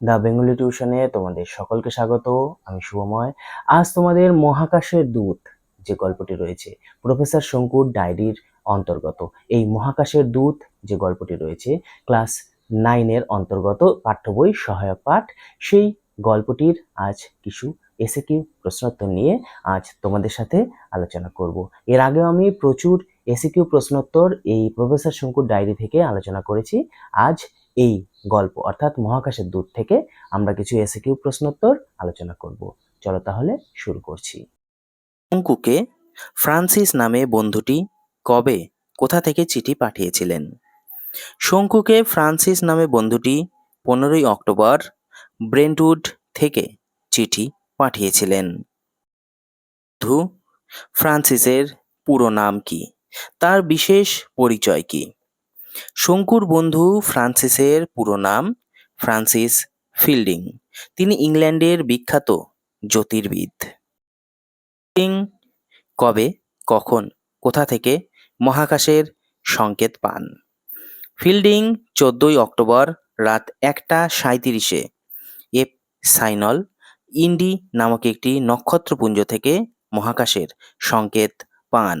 The Bengali টিউশনে তোমাদের সকলকে স্বাগত, আমি শুভময়। আজ তোমাদের মহাকাশের দূত যে গল্পটি রয়েছে, প্রফেসর শঙ্কুর ডায়েরির অন্তর্গত। এই মহাকাশের দূত যে গল্পটি রয়েছে, ক্লাস নাইনের অন্তর্গত পাঠ্য বই সহায়ক পাঠ, সেই গল্পটির আজ কিছু এসে কিউ প্রশ্নোত্তর নিয়ে আজ তোমাদের সাথে আলোচনা করব। এর আগেও আমি প্রচুর এসিকিউ প্রশ্নোত্তর এই প্রফেসর শঙ্কুর ডায়েরি থেকে আলোচনা করেছি। আজ এই গল্প, অর্থাৎ মহাকাশের দূর থেকে আমরা কিছু এসিকিউ প্রশ্নোত্তর আলোচনা করব। চলো তাহলে শুরু করছি। অঙ্কুকে ফ্রান্সিস নামে বন্ধুটি কবে, কোথা থেকে চিঠি পাঠিয়েছিলেন? শঙ্কুকে ফ্রান্সিস নামে বন্ধুটি পনেরোই অক্টোবর ব্রেন্টউড থেকে চিঠি পাঠিয়েছিলেন। ধু, ফ্রান্সিসের পুরো নাম কি? তার বিশেষ পরিচয় কি? শঙ্কুর বন্ধু ফ্রান্সিসের পুরো নাম ফ্রান্সিস ফিল্ডিং। তিনি ইংল্যান্ডের বিখ্যাত জ্যোতির্বিদ। ফিল্ডিং কবে, কখন, কোথা থেকে মহাকাশের সংকেত পান? ফিল্ডিং চোদ্দই অক্টোবর রাত একটা সাঁইত্রিশে এফ সাইনল ইন্ডি নামক একটি নক্ষত্রপুঞ্জ থেকে মহাকাশের সংকেত পান।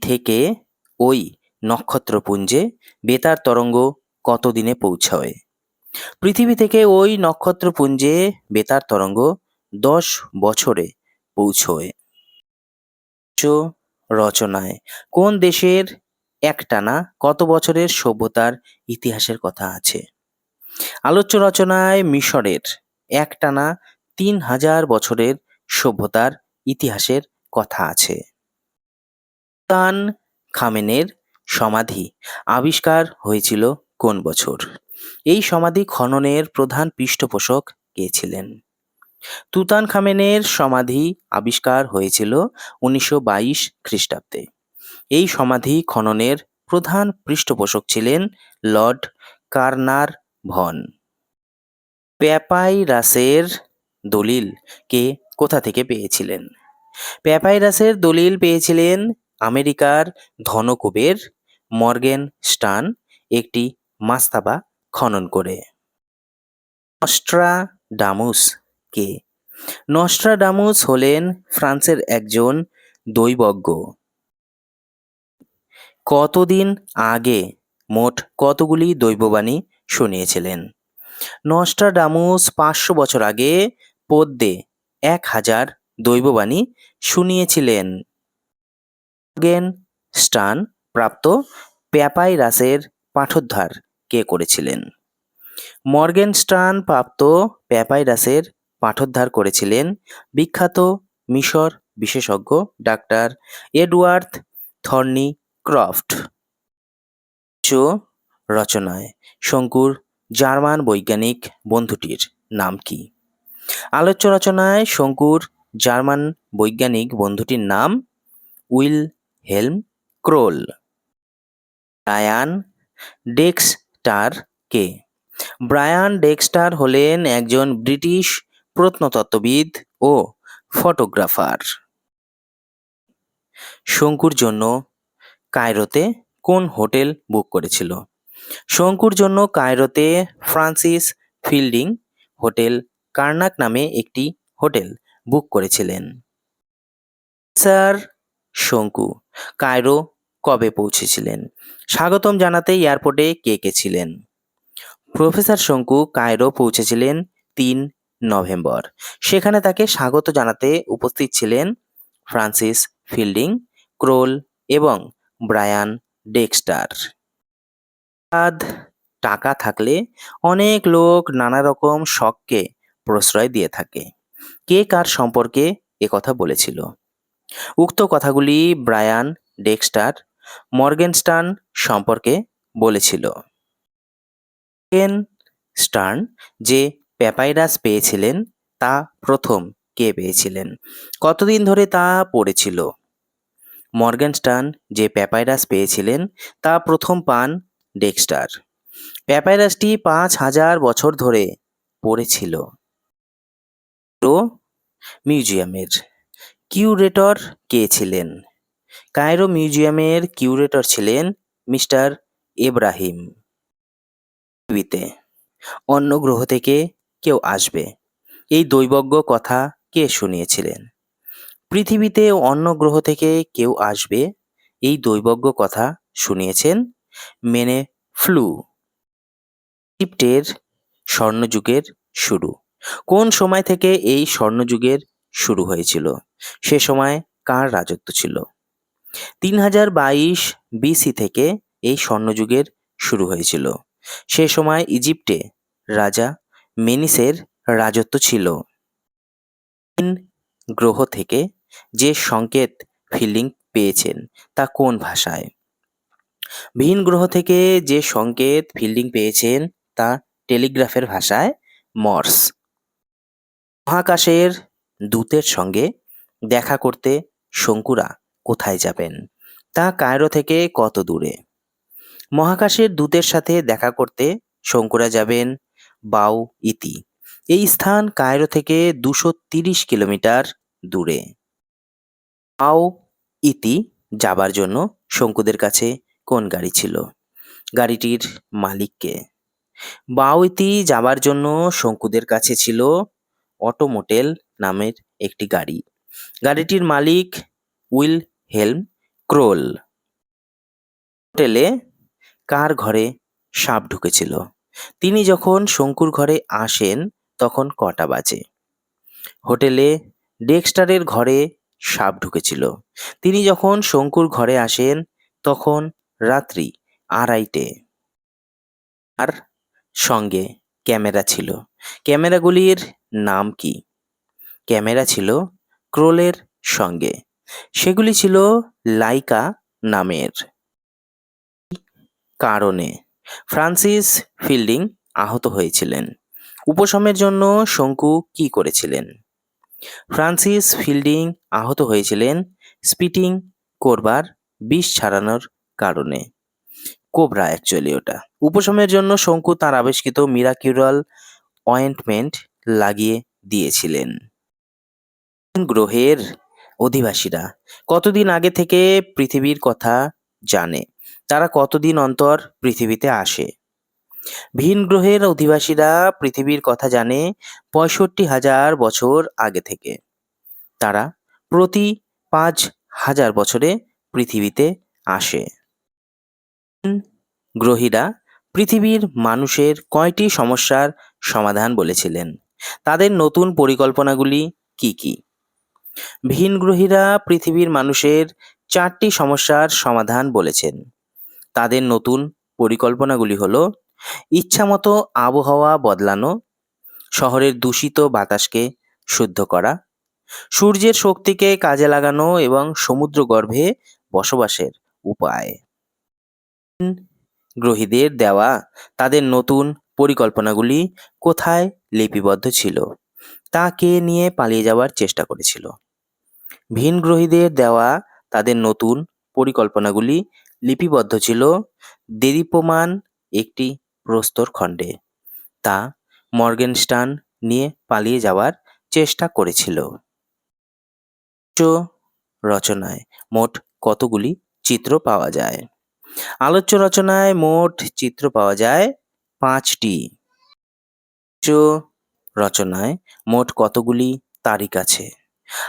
থেকে ওই নক্ষত্রপুঞ্জে বেতার তরঙ্গ কতদিনে পৌঁছয়? পৃথিবী থেকে ওই নক্ষত্রপুঞ্জে বেতার তরঙ্গ দশ বছরে পৌঁছয়। রচনায়, কোন দেশের একটানা কত বছরের সভ্যতার ইতিহাসের কথা আছে? আলোচ্য রচনায় মিশরের একটানা তিন হাজার বছরের সভ্যতার ইতিহাসের কথা আছে। তান খামেনের সমাধি আবিষ্কার হয়েছিল কোন বছর? এই সমাধি খননের প্রধান পৃষ্ঠপোষক কে ছিলেন? তুতান খামেনের সমাধি আবিষ্কার হয়েছিল উনিশশো বাইশ খ্রিস্টাব্দে। এই সমাধি খননের প্রধান পৃষ্ঠপোষক ছিলেন লর্ড কার্নার ভন। প্যাপাইরাসের দলিল কে কোথা থেকে পেয়েছিলেন? প্যাপাইরাসের দলিল পেয়েছিলেন আমেরিকার ধনকুবের মর্গেন স্টান একটি মাস্তাবা খনন করে। নস্ট্রাডামুস কে নস্ট্রাডামুস হলেন ফ্রান্সের একজন দৈবজ্ঞ। কতদিন আগে মোট কতগুলি দৈববাণী শুনিয়েছিলেন? নস্ট্রাডামুস পাঁচশো বছর আগে পদ্যে এক হাজার দৈববাণী শুনিয়েছিলেন। স্টান প্রাপ্ত প্যাপাইরাসের পাঠোদ্ধার কে করেছিলেন? মর্গেন স্টান প্রাপ্ত প্যাপাইরাসের পাঠোদ্ধার করেছিলেন বিখ্যাত মিশর বিশেষজ্ঞ ডাক্তার এডওয়ার্ড থর্নি ক্রফট। রচনায় শঙ্কুর জার্মান বৈজ্ঞানিক বন্ধুটির নাম কি? আলোচ্য রচনায় শঙ্কুর জার্মান বৈজ্ঞানিক বন্ধুটির নাম Wilhelm Kroll. Brian Dexter কে? ব্রায়ান ডেক্সটার হলেন একজন ব্রিটিশ প্রত্নতত্ত্ববিদ ও ফটোগ্রাফার। শঙ্কুর জন্য কায়রোতে কোন হোটেল বুক করেছিল? শঙ্কুর জন্য কায়রোতে ফ্রান্সিস ফিল্ডিং হোটেল কার্নাক নামে একটি হোটেল বুক করেছিলেন। স্যার শঙ্কু, কায়রো কবে পৌঁছেছিলেন? স্বাগতম জানাতে এয়ারপোর্টে কে কে ছিলেন? প্রফেসর শঙ্কু কায়রো পৌঁছেছিলেন তিন নভেম্বর। সেখানে তাকে স্বাগত জানাতে উপস্থিত ছিলেন ফ্রান্সিস ফিল্ডিং, ক্রোল এবং ব্রায়ান ডেক্সটার। টাকা থাকলে অনেক লোক নানা রকম শখকে প্রশ্রয় দিয়ে থাকে। কে কার সম্পর্কে কথা বলেছিল? উক্ত কথাগুলি ব্রায়ান ডেক্সটার মর্গেনস্টান সম্পর্কে বলেছিল। মর্গেন স্টার্ন যে প্যাপাইরাস পেয়েছিলেন, তা প্রথম কে পেয়েছিলেন? কতদিন ধরে তা পড়েছিল? মর্গেনস্টান যে প্যাপাইরাস পেয়েছিলেন, তা প্রথম পান ডেক্সটার। প্যাপাইরাসটি পাঁচ হাজার বছর ধরে পড়েছিল। মিউজিয়ামের কিউরেটর কে ছিলেন? কায়রো মিউজিয়ামের কিউরেটর ছিলেন মিস্টার এব্রাহিম। পৃথিবীতে অন্য গ্রহ থেকে কেউ আসবে? এই দৈবজ্ঞ কথা কে শুনিয়েছিলেন? পৃথিবীতে অন্য গ্রহ থেকে কেউ আসবে? এই দৈবজ্ঞ কথা শুনিয়েছেন মেনে ফ্লু ইজিপ্টের স্বর্ণযুগের শুরু। কোন সময় থেকে এই স্বর্ণযুগের শুরু হয়েছিল? সে সময় কার রাজত্ব ছিল? তিন হাজার বাইশ বিসি থেকে এই স্বর্ণযুগের শুরু হয়েছিল। সে সময় ইজিপ্টে রাজা মেনিসের রাজত্ব ছিল। গ্রহ থেকে যে সংকেত ফিল্ডিং পেয়েছেন তা কোন ভাষায়? ভিন গ্রহ থেকে যে সংকেত ফিল্ডিং পেয়েছেন তা টেলিগ্রাফের ভাষায় মর্স। মহাকাশের দূতের সঙ্গে দেখা করতে শঙ্কুরা কোথায় যাবেন? তা কায়রো থেকে কত দূরে? মহাকাশের দূতের সাথে দেখা করতে শঙ্কুরা যাবেন বাউ ইতি। এই স্থান কায়রো থেকে দুশো তিরিশ কিলোমিটার দূরে। বাউ ইতি যাবার জন্য শঙ্কুদের কাছে কোন গাড়ি ছিল? গাড়িটির মালিককে। বাউইতি যাবার জন্য শঙ্কুদের কাছে ছিল অটোমোটেল নামের একটি গাড়ি। গাড়িটির মালিক উইল হেলম, ক্রোল। হোটেলে কার ঘরে সাপ ঢুকেছিল? তিনি যখন শঙ্কুর ঘরে আসেন, তখন কটা বাজে? হোটেলে ডেক্সটারের ঘরে সাপ ঢুকেছিল। তিনি যখন শঙ্কুর ঘরে আসেন, তখন রাত্রি আড়াইটে। আর সঙ্গে ক্যামেরা ছিল। ক্যামেরাগুলির নাম কি? ক্যামেরা ছিল ক্রোলের সঙ্গে। সেগুলি ছিল লাইকা নামের কারণে। ফ্রান্সিস ফিল্ডিং আহত হয়েছিলেন। উপশমের জন্য শঙ্কু কি করেছিলেন? ফ্রান্সিস ফিল্ডিং আহত হয়েছিলেন স্পিটিং করবার বিষ ছাড়ানোর কারণে। কোবরা অ্যাকচুয়ালি ওটা। উপশমের জন্য শঙ্কু তার আবিষ্কৃত মিরাকিউরাল অয়েন্টমেন্ট লাগিয়ে দিয়েছিলেন। গ্রহের অধিবাসীরা। কতদিন আগে থেকে পৃথিবীর কথা জানে। তারা কতদিন অন্তর পৃথিবীতে আসে। ভিন গ্রহের অধিবাসীরা পৃথিবীর কথা জানে পঁয়ষট্টি হাজার বছর আগে থেকে। তারা প্রতি পাঁচ হাজার বছরে পৃথিবীতে আসে। গ্রহীরা পৃথিবীর মানুষের কয়টি সমস্যার সমাধান বলেছিলেন? তাদের নতুন পরিকল্পনাগুলি কি কি? ভিনগ্রহীরা পৃথিবীর মানুষের চারটি সমস্যার সমাধান বলেছেন। তাদের নতুন পরিকল্পনাগুলি হলো, ইচ্ছামতো আবহাওয়া বদলানো, শহরের দূষিত বাতাসকে শুদ্ধ করা, সূর্যের শক্তিকে কাজে লাগানো এবং সমুদ্রগর্ভে বসবাসের উপায়। গ্রহীদের দেওয়া তাদের নতুন পরিকল্পনাগুলি কোথায় লিপিবদ্ধ ছিল? তা কে নিয়ে পালিয়ে যাওয়ার চেষ্টা করেছিল। ভিন গ্রহীদের দেওয়া তাদের নতুন পরিকল্পনাগুলি লিপিবদ্ধ ছিল দেদীপ্যমান একটি প্রস্তর খণ্ডে। তা মর্গেনস্টান নিয়ে পালিয়ে যাওয়ার চেষ্টা করেছিল। রচনায় মোট কতগুলি চিত্র পাওয়া যায়? আলোচ্য রচনায় মোট চিত্র পাওয়া যায় পাঁচটি। রচনায় মোট কতগুলি তারিখ আছে?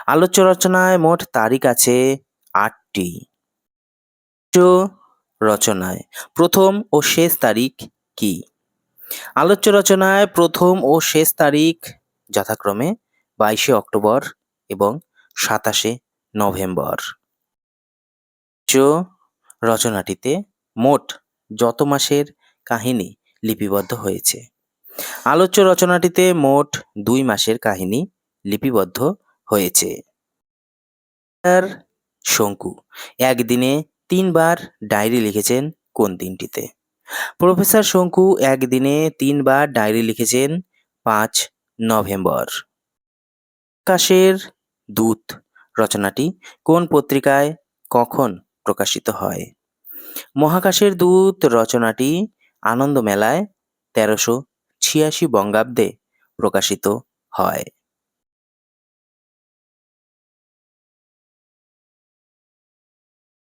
আলোচ্য রচনায় মোট তারিখ আছে আটটি। রচনায় প্রথম ও শেষ তারিখ কি? আলোচ্য রচনায় প্রথম ও শেষ তারিখ যথাক্রমে বাইশে অক্টোবর এবং সাতাশে নভেম্বর। রচনাটিতে মোট যত মাসের কাহিনী লিপিবদ্ধ হয়েছে আলোচ্য রচনাটিতে মোট দুই মাসের কাহিনী লিপিবদ্ধ হয়েছে। শঙ্কু একদিনে তিনবার ডায়েরি লিখেছেন কোন দিনটিতে প্রফেসর শঙ্কু একদিনে তিনবার ডায়েরি লিখেছেন পাঁচ নভেম্বর। আকাশের দূত রচনাটি কোন পত্রিকায় কখন প্রকাশিত হয়? মহাকাশের দূত রচনাটি আনন্দ মেলায় তেরোশো ছিয়াশি বঙ্গাব্দে প্রকাশিত হয়।